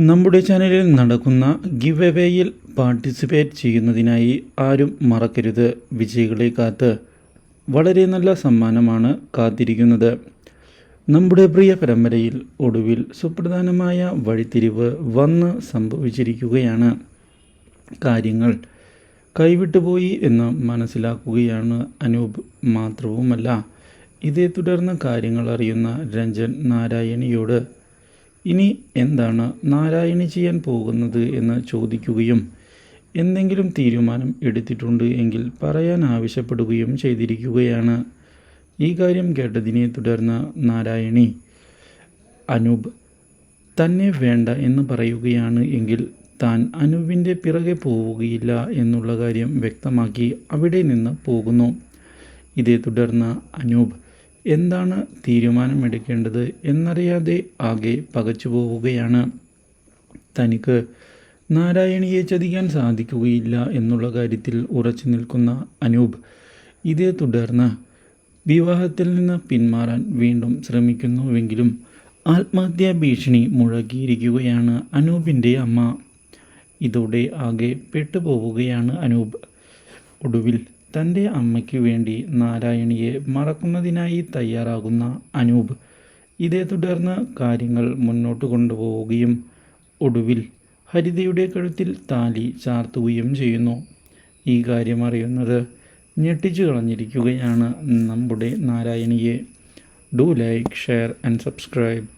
നമ്മുടെ ചാനലിൽ നടക്കുന്ന ഗിവ് എവേയിൽ പാർട്ടിസിപ്പേറ്റ് ചെയ്യുന്നതിനായി ആരും മറക്കരുത്. വിജയികളെ കാത്ത് വളരെ നല്ല സമ്മാനമാണ് കാത്തിരിക്കുന്നത്. നമ്മുടെ പ്രിയ പരമ്പരയിൽ ഒടുവിൽ സുപ്രധാനമായ വഴിത്തിരിവ് വന്ന് സംഭവിച്ചിരിക്കുകയാണ്. കാര്യങ്ങൾ കൈവിട്ടുപോയി എന്ന് മനസ്സിലാക്കുകയാണ് അനൂപ് മാത്രവുമല്ല. ഇതേ തുടർന്ന് കാര്യങ്ങൾ അറിയുന്ന രഞ്ജൻ നാരായണിയോട് ഇനി എന്താണ് നാരായണി ചെയ്യാൻ പോകുന്നത് എന്ന് ചോദിക്കുകയും എന്തെങ്കിലും തീരുമാനം എടുത്തിട്ടുണ്ട് എങ്കിൽ പറയാൻ ആവശ്യപ്പെടുകയും ചെയ്തിരിക്കുകയാണ്. ഈ കാര്യം കേട്ടതിനെ തുടർന്ന് നാരായണി അനൂപ് തന്നെ വേണ്ട എന്ന് പറയുകയാണ് എങ്കിൽ താൻ അനൂപിന്റെ പിറകെ പോവുകയില്ല എന്നുള്ള കാര്യം വ്യക്തമാക്കി അവിടെ നിന്ന് പോകുന്നു. ഇതേ തുടർന്ന് അനൂപ് എന്താണ് തീരുമാനമെടുക്കേണ്ടത് എന്നറിയാതെ ആകെ പകച്ചു പോവുകയാണ്. തനിക്ക് നാരായണിയെ ചതിക്കാൻ സാധിക്കുകയില്ല എന്നുള്ള കാര്യത്തിൽ ഉറച്ചു നിൽക്കുന്ന അനൂപ് ഇതേ തുടർന്ന് വിവാഹത്തിൽ നിന്ന് പിന്മാറാൻ വീണ്ടും ശ്രമിക്കുന്നുവെങ്കിലും ആത്മഹത്യാ ഭീഷണി മുഴക്കിയിരിക്കുകയാണ് അനൂപിന്റെ അമ്മ. ഇതോടെ ആകെ പെട്ടുപോവുകയാണ് അനൂപ്. ഒടുവിൽ തന്റെ അമ്മയ്ക്ക് വേണ്ടി നാരായണിയെ മറക്കുന്നതിനായി തയ്യാറാകുന്ന അനൂപ് ഇതേ തുടർന്ന് കാര്യങ്ങൾ മുന്നോട്ട് കൊണ്ടുപോവുകയും ഒടുവിൽ ഹരിതയുടെ കഴുത്തിൽ താലി ചാർത്തുകയും ചെയ്യുന്നു. ഈ കാര്യം അറിയുന്നത് ഞെട്ടിച്ചു കളഞ്ഞിരിക്കുകയാണ് നമ്മുടെ നാരായണിയെ. Do like share and subscribe.